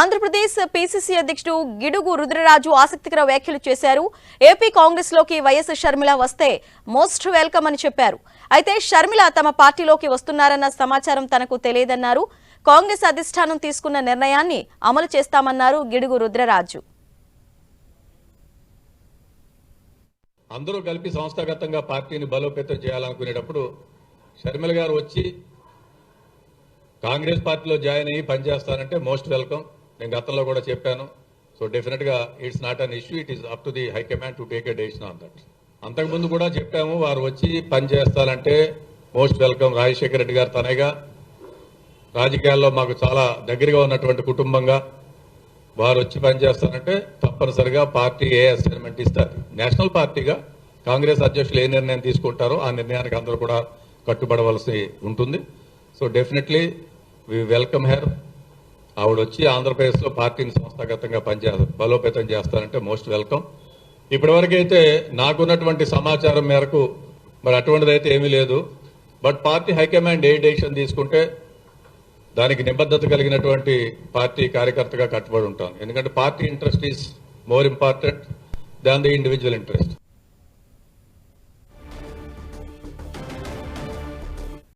Andhra Pradesh PCC అధ్యక్షుడు గిడుగు రుద్రరాజు ఆసక్తికర వ్యాఖ్యలు చేశారు. ఏపీ కాంగ్రెస్లోకి వైఎస్ షర్మిల వస్తే మోస్ట్ వెల్కమ్ అని చెప్పారు. అయితే షర్మిల తమ పార్టీలోకి వస్తున్నారన్న సమాచారం తనకు తెలియదన్నారు. కాంగ్రెస్ అధిష్టానం తీసుకున్న నిర్ణయాన్ని అమలు చేస్తామన్నారు గిడుగు రుద్రరాజు. అందరూ కలిపి సంస్థాగతంగా పార్టీని బలోపేతం చేయాలనుకునేటప్పుడు షర్మిల గారు వచ్చి కాంగ్రెస్ పార్టీలో జాయిన్ అయ్యి పనిచేస్తానంటే మోస్ట్ వెల్కమ్. నేను గతంలో కూడా చెప్పాను. సో డెఫినెట్గా it's not an issue it is up to the high command to take a decision on that అంతకుముందు కూడా చెప్పాము వారు వచ్చి పని చేస్తారంటే మోస్ట్ వెల్కమ్ రాజశేఖర రెడ్డి గారు తనగా. రాజకీయాల్లో మాకు చాలా దగ్గరగా ఉన్నటువంటి కుటుంబంగా వారు వచ్చి పనిచేస్తారంటే తప్పనిసరిగా పార్టీ ఏ అసైన్మెంట్ ఇస్తారు నేషనల్ పార్టీగా కాంగ్రెస్ అధ్యక్షులు ఏ నిర్ణయం తీసుకుంటారో ఆ నిర్ణయానికి అందరూ కూడా కట్టుబడవలసి ఉంటుంది. So definitely we welcome her ఆవిడ వచ్చి ఆంధ్రప్రదేశ్లో పార్టీని సంస్థాగతంగా పనిచేస్తారు బలోపేతం చేస్తారంటే మోస్ట్ వెల్కమ్. ఇప్పటివరకైతే నాకున్నటువంటి సమాచారం మేరకు మరి అటువంటిదైతే ఏమీ లేదు. బట్ పార్టీ హైకమాండ్ ఏ డెసిషన్ తీసుకుంటే దానికి నిబద్ధత కలిగినటువంటి పార్టీ కార్యకర్తగా కట్టుబడి ఉంటాను. ఎందుకంటే party interest is more important than the individual interest.